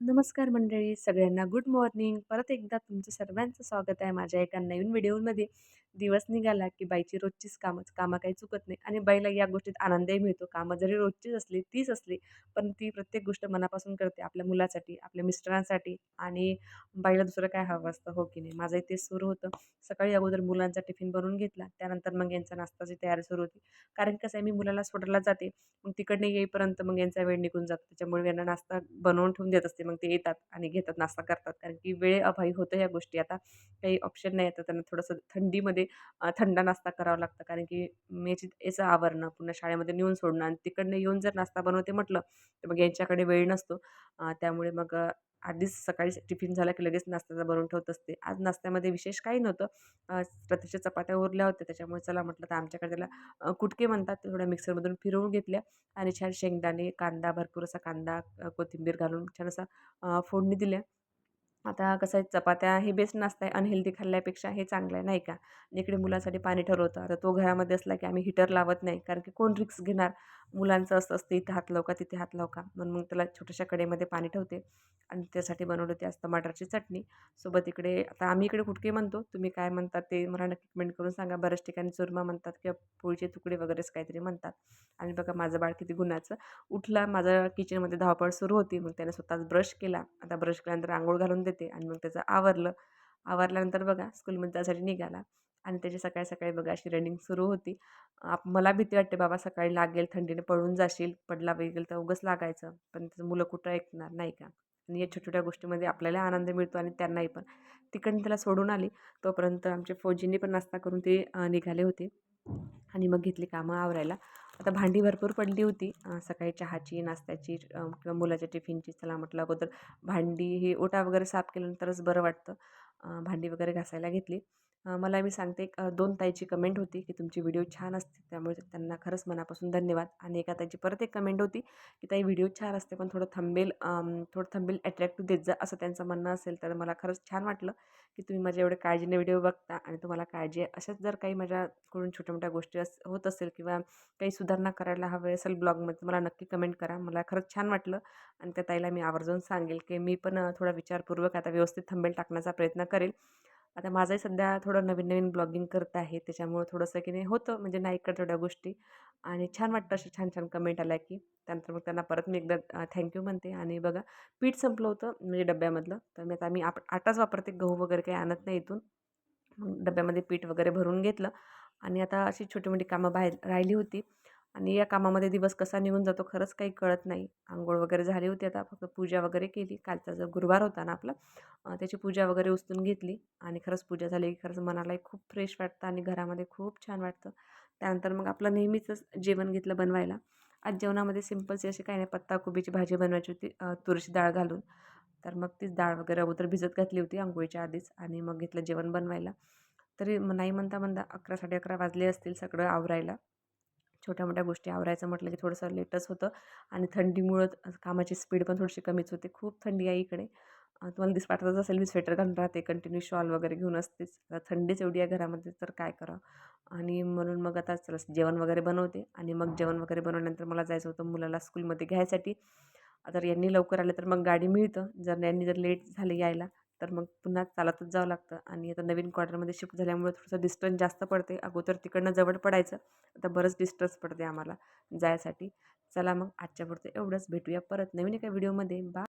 नमस्कार मंडळी सगळ्यांना गुड मॉर्निंग. परत एकदा तुमचं सर्वांचं स्वागत आहे माझ्या एका नवीन व्हिडिओमध्ये. दिवस निघाला की बाईची रोजचीच कामं कामं काही चुकत नाही आणि बाईला या गोष्टीत आनंदही मिळतो. कामं जरी रोजचीच असली तीच असली पण ती प्रत्येक गोष्ट मनापासून करते. आपल्या मुलासाठी आपल्या मिस्टरांसाठी आणि बाईला दुसरं काय हवं असतं हो की नाही? माझंही तेच सुरू होतं. सकाळी अगोदर मुलांचा टिफिन बनवून घेतला. त्यानंतर मग यांचा नाश्ताची तयारी सुरू होती. कारण कसं आहे मी मुलाला सोडायला जाते. मग तिकडनं येईपर्यंत मग यांचा वेळ निघून जातो. त्याच्यामुळे यांना नाश्ता बनवून ठेवून देत असते. मग ते येतात आणि घेतात नाश्ता करतात. कारण की वेळ अभावी होतं ह्या गोष्टी. आता काही ऑप्शन नाही येतं त्यांना थोडंसं थंडीमध्ये थंड नाश्ता करावा लागतं. कारण की याची याचं आवरणं पुन्हा शाळेमध्ये नेऊन सोडणं आणि तिकडनं येऊन जर नाश्ता बनवते म्हटलं तर मग यांच्याकडे वेळ नसतो. त्यामुळे मग आधीच सकाळी टिफिन झाला की लगेच नाश्त्याचा बनवून ठेवत असते. आज नाश्त्यामध्ये विशेष काही नव्हतं. प्रत्यक्ष चपात्या उरल्या होत्या. त्याच्यामुळे चला म्हटलं तर आमच्याकडे त्याला कुटके म्हणतात थोड्या मिक्सरमधून फिरवून घेतल्या आणि छान शेंगदाणे कांदा भरपूर असा कांदा कोथिंबीर घालून छान असा फोडणी दिल्या. आता कसं आहे चपात्या हे बेस्ट नाश्ता आहे अनहेल्दी खाल्ल्यापेक्षा हे चांगलं आहे नाही का? इकडे मुलांसाठी पाणी ठरवतं. आता तो घरामध्ये असला की आम्ही हिटर लावत नाही कारण की कोण रिक्स घेणार? मुलांचं असं असतं इथे हात लावका तिथे हात लावका म्हणून मग त्याला छोट्याशा कडेमध्ये पाणी ठेवते आणि त्यासाठी बनवलं ते आज टमाटरची चटणी. सोबत इकडे आता आम्ही इकडे कुटके म्हणतो. तुम्ही काय म्हणतात ते मला नक्की कमेंट करून सांगा. बऱ्याच ठिकाणी चुरमा म्हणतात किंवा पोळीचे तुकडे वगैरेच काहीतरी म्हणतात. आणि बघा माझं बाळ किती गुन्ह्याचं उठला माझं किचनमध्ये धावपळ सुरू होती. मग त्याने स्वतःच ब्रश केला. आता ब्रश केल्यानंतर आंघोळ घालून देते. आणि मग त्याचं आवरलं. आवरल्यानंतर बघा स्कूलमध्ये त्यासाठी निघाला आणि त्याची सकाळी सकाळी बघा अशी रनिंग सुरू होती. आप मला भीती वाटते बाबा सकाळी लागेल थंडीने पळून जाशील पडला वगैरे तर उगंच लागायचं पण त्याचं मुलं कुठं ऐकणार नाही का? आणि या छोट्या छोट्या गोष्टीमध्ये आपल्याला आनंद मिळतो आणि त्यांनाही पण. तिकडून त्याला सोडून आली. तोपर्यंत आमच्या फौजींनी पण नाश्ता करून ते निघाले होते. आणि मग घेतली कामं आवरायला. आता भांडी भरपूर पडली होती. सकाळी चहाची नाश्त्याची किंवा मुलाच्या टिफिनची चला म्हटलं अगोदर भांडी हे ओटा वगैरे साफ केल्यानंतरच बरं वाटतं. भांडी वगैरे घासायला घेतली. मला मी सांगते एक दोन ताईची कमेंट होती की तुमची व्हिडिओ छान असते त्यामुळे त्यांना खरंच मनापासून धन्यवाद. आणि एका ताईची परत एक कमेंट होती की ताई व्हिडिओ छान असते पण थोडं थंबेल थोडं थंबेल अट्रॅक्टिव्ह देत जा असं त्यांचं म्हणणं असेल तर मला खरंच छान वाटलं की तुम्ही माझ्या एवढ्या काळजीने व्हिडिओ बघता आणि तुम्हाला काळजी आहे. अशाच जर काही माझ्याकडून छोट्या मोठ्या गोष्टी अस होत असेल किंवा काही सुधारणा करायला हवे असेल ब्लॉगमध्ये मला नक्की कमेंट करा. मला खरंच छान वाटलं आणि त्या ताईला मी आवर्जून सांगेल की मी पण थोडा विचारपूर्वक आता व्यवस्थित थंबेल टाकण्याचा प्रयत्न करेल. आता माझंही सध्या थोडं नवीन नवीन ब्लॉगिंग करत आहे त्याच्यामुळं थोडंसं की नाही होतं म्हणजे नाही कर थोड्या गोष्टी. आणि छान वाटतं असे छान छान कमेंट आल्या की. त्यानंतर मग त्यांना परत मी एकदा थँक्यू म्हणते. आणि बघा पीठ संपलं होतं म्हणजे डब्यामधलं. तर मी आता मी आप आटाच वापरते. गहू वगैरे काही आणत नाही इथून. डब्यामध्ये पीठ वगैरे भरून घेतलं. आणि आता अशी छोटी मोठी कामं बाहेर राहिली होती. आणि या कामामध्ये दिवस कसा निघून जातो खरंच काही कळत नाही. आंघोळ वगैरे झाली होती आता फक्त पूजा वगैरे केली. कालचा जो गुरुवार होता ना आपला त्याची पूजा वगैरे उचलून घेतली आणि खरंच पूजा झाली की खरंच मनालाही खूप फ्रेश वाटतं आणि घरामध्ये खूप छान वाटतं. त्यानंतर मग आपलं नेहमीचंच जेवण घेतलं बनवायला. आज जेवणामध्ये सिम्पलची अशी काही नाही पत्ता कोबीची भाजी बनवायची होती तुरीची डाळ घालून. तर मग तीच डाळ वगैरे अगोदर भिजत घातली होती आंघोळीच्या आधीच आणि मग घेतलं जेवण बनवायला. तरी नाही म्हणता म्हणता अकरा साडे अकरा वाजले असतील सगळं आवरायला. छोट्या मोठ्या गोष्टी आवरायचं म्हटलं की थोडंसं लेटच होतं आणि थंडीमुळं कामाची स्पीड पण थोडीशी कमीच होते. खूप थंडी आहे इकडे. तुम्हाला दिस वाटतच असेल मी स्वेटर घालून राहते कंटिन्यू शॉल वगैरे घेऊन असतेच. आता थंडीच एवढी आहे घरामध्ये तर काय करावं? आणि म्हणून मग आता चला जेवण वगैरे बनवते आणि मग जेवण वगैरे बनवल्यानंतर मला जायचं होतं मुलाला स्कूलमध्ये घ्यायसाठी. जर यांनी लवकर आलं तर मग गाडी मिळतं. जर यांनी जर लेट झाले यायला तर मग पुन्हा चालतच जावं लागतं. आणि आता नवीन क्वार्टरमध्ये शिफ्ट झाल्यामुळे थोडंसं डिस्टन्स जास्त पडते. अगोदर तिकडनं जवळ पडायचं. आता बरंच डिस्टन्स पडते आम्हाला जायसाठी. चला मग आजच्या पुरतं एवढंच. भेटूया परत नवीन एका व्हिडिओमध्ये बा